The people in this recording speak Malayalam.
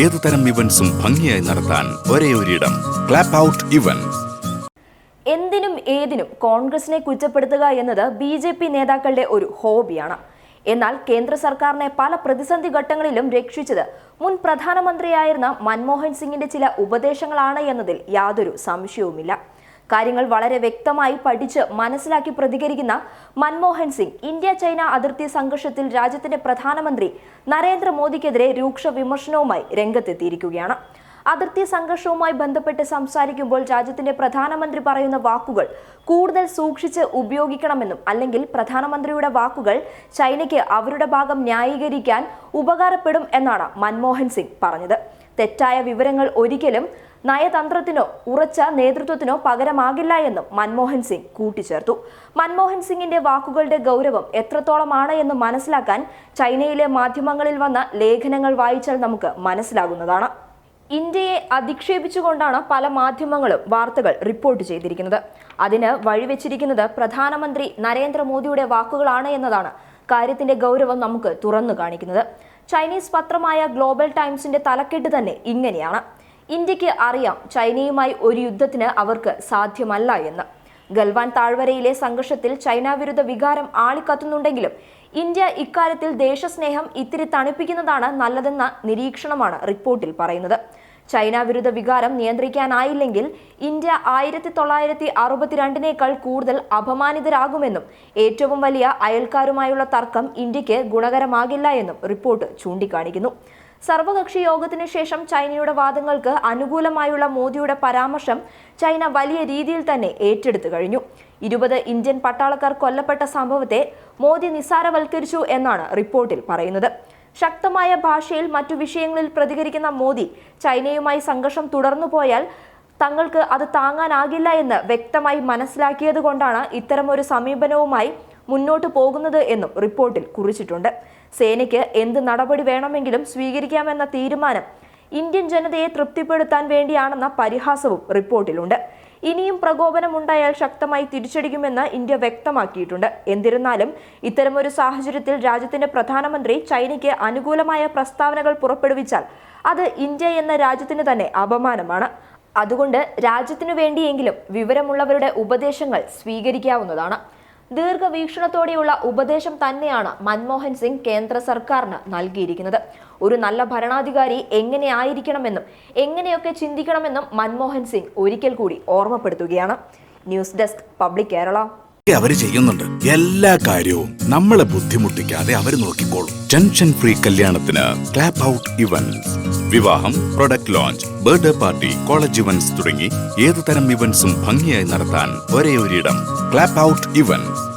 ഏതുതരം ഇവന്റ്സും ഭംഗിയായി നടത്താൻ ഒരേ ഒരിടം. ക്ലാപ്പ് ഔട്ട് ഇവന്റ് എന്തിനും ഏതിനും കോൺഗ്രസിനെ കുറ്റപ്പെടുത്തുക എന്നത് ബി ജെ പി നേതാക്കളുടെ ഒരു ഹോബിയാണ്. എന്നാൽ കേന്ദ്ര സർക്കാരിനെ പല പ്രതിസന്ധി ഘട്ടങ്ങളിലും രക്ഷിച്ചത് മുൻ പ്രധാനമന്ത്രിയായിരുന്ന മൻമോഹൻ സിംഗിന്റെ ചില ഉപദേശങ്ങളാണ് എന്നതിൽ യാതൊരു സംശയവുമില്ല. കാര്യങ്ങൾ വളരെ വ്യക്തമായി പഠിച്ച് മനസ്സിലാക്കി പ്രതികരിക്കുന്ന മൻമോഹൻ സിംഗ് ഇന്ത്യ ചൈന അതിർത്തി സംഘർഷത്തിൽ രാജ്യത്തിന്റെ പ്രധാനമന്ത്രി നരേന്ദ്രമോദിക്കെതിരെ രൂക്ഷ വിമർശനവുമായി രംഗത്തെത്തിയിരിക്കുകയാണ്. അതിർത്തി സംഘർഷവുമായി ബന്ധപ്പെട്ട് സംസാരിക്കുമ്പോൾ രാജ്യത്തിന്റെ പ്രധാനമന്ത്രി പറയുന്ന വാക്കുകൾ കൂടുതൽ സൂക്ഷിച്ച് ഉപയോഗിക്കണമെന്നും അല്ലെങ്കിൽ പ്രധാനമന്ത്രിയുടെ വാക്കുകൾ ചൈനയ്ക്ക് അവരുടെ ഭാഗം ന്യായീകരിക്കാൻ ഉപകാരപ്പെടും എന്നാണ് മൻമോഹൻ സിംഗ് പറഞ്ഞത്. തെറ്റായ വിവരങ്ങൾ ഒരിക്കലും നയതന്ത്രത്തിനോ ഉറച്ച നേതൃത്വത്തിനോ പകരമാകില്ല എന്നും മൻമോഹൻ സിംഗ് കൂട്ടിച്ചേർത്തു. മൻമോഹൻ സിംഗിന്റെ വാക്കുകളുടെ ഗൗരവം എത്രത്തോളമാണ് എന്ന് മനസ്സിലാക്കാൻ ചൈനയിലെ മാധ്യമങ്ങളിൽ വന്ന ലേഖനങ്ങൾ വായിച്ചാൽ നമുക്ക് മനസ്സിലാകുന്നതാണ്. ഇന്ത്യയെ അധിക്ഷേപിച്ചുകൊണ്ടാണ് പല മാധ്യമങ്ങളും വാർത്തകൾ റിപ്പോർട്ട് ചെയ്തിരിക്കുന്നത്. അതിന് വഴിവെച്ചിരിക്കുന്നത് പ്രധാനമന്ത്രി നരേന്ദ്രമോദിയുടെ വാക്കുകളാണ് എന്നതാണ് കാര്യത്തിന്റെ ഗൗരവം നമുക്ക് തുറന്നു കാണിക്കുന്നത്. ചൈനീസ് പത്രമായ ഗ്ലോബൽ ടൈംസിന്റെ തലക്കെട്ട് തന്നെ ഇങ്ങനെയാണ്. ഇന്ത്യയ്ക്ക് അറിയാം ചൈനയുമായി ഒരു യുദ്ധത്തിന് അവർക്ക് സാധ്യമല്ല എന്ന്. ഗൽവാൻ താഴ്വരയിലെ സംഘർഷത്തിൽ ചൈന വിരുദ്ധ വികാരം ആളിക്കത്തുന്നുണ്ടെങ്കിലും ഇന്ത്യ ഇക്കാര്യത്തിൽ ദേശസ്നേഹം ഇത്തിരി തണുപ്പിക്കുന്നതാണ് നല്ലതെന്ന നിരീക്ഷണമാണ് റിപ്പോർട്ടിൽ പറയുന്നത്. ചൈന വിരുദ്ധ വികാരം നിയന്ത്രിക്കാനായില്ലെങ്കിൽ ഇന്ത്യ ആയിരത്തി തൊള്ളായിരത്തി അറുപത്തിരണ്ടിനേക്കാൾ കൂടുതൽ അപമാനിതരാകുമെന്നും ഏറ്റവും വലിയ അയൽക്കാരുമായുള്ള തർക്കം ഇന്ത്യയ്ക്ക് ഗുണകരമാകില്ല എന്നും റിപ്പോർട്ട് ചൂണ്ടിക്കാണിക്കുന്നു. സർവകക്ഷി യോഗത്തിന് ശേഷം ചൈനയുടെ വാദങ്ങൾക്ക് അനുകൂലമായുള്ള മോദിയുടെ പരാമർശം ചൈന വലിയ രീതിയിൽ തന്നെ ഏറ്റെടുത്തു കഴിഞ്ഞു. ഇരുപത് ഇന്ത്യൻ പട്ടാളക്കാർ കൊല്ലപ്പെട്ട സംഭവത്തെ മോദി നിസ്സാരവൽക്കരിച്ചു എന്നാണ് റിപ്പോർട്ടിൽ പറയുന്നത്. ശക്തമായ ഭാഷയിൽ മറ്റു വിഷയങ്ങളിൽ പ്രതികരിക്കുന്ന മോദി ചൈനയുമായി സംഘർഷം തുടർന്നു പോയാൽ തങ്ങൾക്ക് അത് താങ്ങാനാകില്ല എന്ന് വ്യക്തമായി മനസ്സിലാക്കിയതുകൊണ്ടാണ് ഇത്തരമൊരു സമീപനവുമായി മുന്നോട്ട് പോകുന്നത് എന്നും റിപ്പോർട്ടിൽ കുറിച്ചിട്ടുണ്ട്. സേനയ്ക്ക് എന്ത് നടപടി വേണമെങ്കിലും സ്വീകരിക്കാമെന്ന തീരുമാനം ഇന്ത്യൻ ജനതയെ തൃപ്തിപ്പെടുത്താൻ വേണ്ടിയാണെന്ന പരിഹാസവും റിപ്പോർട്ടിലുണ്ട്. ഇനിയും പ്രകോപനമുണ്ടായാൽ ശക്തമായി തിരിച്ചടിക്കുമെന്ന് ഇന്ത്യ വ്യക്തമാക്കിയിട്ടുണ്ട്. എന്നിരുന്നാലും ഇത്തരമൊരു സാഹചര്യത്തിൽ രാജ്യത്തിന്റെ പ്രധാനമന്ത്രി ചൈനയ്ക്ക് അനുകൂലമായ പ്രസ്താവനകൾ പുറപ്പെടുവിച്ചാൽ അത് ഇന്ത്യ എന്ന രാജ്യത്തിന് തന്നെ അപമാനമാണ്. അതുകൊണ്ട് രാജ്യത്തിനു വേണ്ടിയെങ്കിലും വിവരമുള്ളവരുടെ ഉപദേശങ്ങൾ സ്വീകരിക്കാവുന്നതാണ്. ദീർഘവീക്ഷണത്തോടെയുള്ള ഉപദേശം തന്നെയാണ് മൻമോഹൻ സിംഗ് കേന്ദ്ര സർക്കാരിന് നൽകിയിരിക്കുന്നത്. ഒരു നല്ല ഭരണാധികാരി എങ്ങനെ എങ്ങനെയായിരിക്കണമെന്നും എങ്ങനെയൊക്കെ ചിന്തിക്കണമെന്നും മൻമോഹൻ സിംഗ് ഒരിക്കൽ കൂടി ഓർമ്മപ്പെടുത്തുകയാണ്. News desk public Kerala. അവർ ചെയ്യുന്നുണ്ട്. എല്ലാ കാര്യവും നമ്മളെ ബുദ്ധിമുട്ടിക്കാതെ അവർ നോക്കിക്കോളും. ടെൻഷൻ ഫ്രീ കല്യാണത്തിന് ക്ലാപ്പ് ഔട്ട് ഇവന്റ്സ് വിവാഹം product launch birthday party college events തുടങ്ങി ഏതുതരം ഇവന്റ്സും ഭംഗിയായി നടത്താൻ ഒരേ ഒരിടം ക്ലാപ്പ് ഔട്ട് ഇവന്റ്സ്